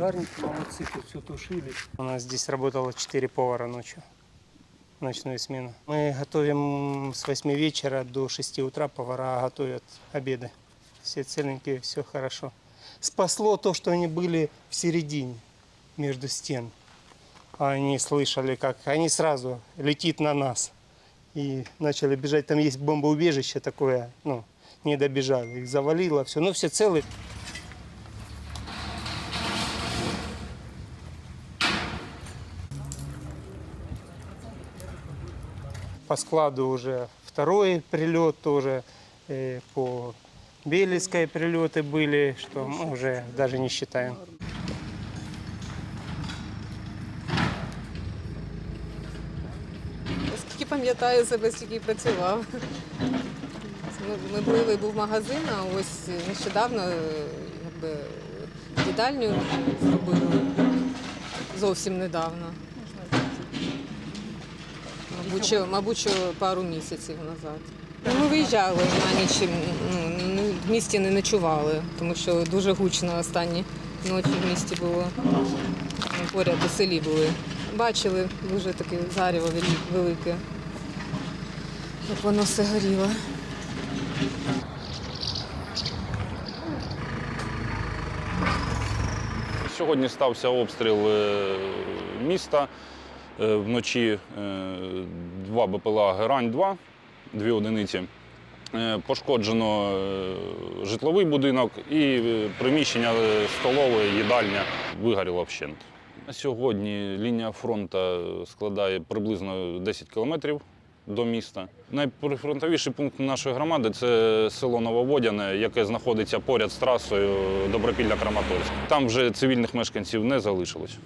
Пожарники, молодцы, тут все тушили. У нас здесь работало 4 повара ночью, ночную смену. Мы готовим с 8 вечера до 6 утра, повара готовят обеды. Все целенькие, все хорошо. Спасло то, что они были в середине, между стен. Они слышали, как они сразу летит на нас. И начали бежать. Там есть бомбоубежище такое, ну, не добежали. Их завалило, все. Ну, все целы. По складу уже второй прилет тоже. э, по Белецкой прилеты были, что мы уже даже не считаем. Скільки пам'ятаю себе, стільки і працював. Ми, ми були, був магазин, а ось нещодавно е, якби, їдальню зробили. Зовсім недавно. Мабуть, що, мабуть, що пару місяців назад. Ми виїжджали на ніч, ну, в місті не ночували, тому що дуже гучно останні ночі в місті було. Ми поряд у селі були. Бачили дуже таке зарево велике, як воно все горіло. Сьогодні стався обстріл е, міста. Е, Вночі е, два БПЛА Герань-2, дві одиниці. Е, Пошкоджено житловий будинок і приміщення е, столової, їдальня вигоріло вщент. Сьогодні лінія фронту складає приблизно 10 кілометрів до міста. Найприфронтовіший пункт нашої громади це село Нововодяне, яке знаходиться поряд з трасою Добропілля Краматорськ. Там вже цивільних мешканців не залишилось.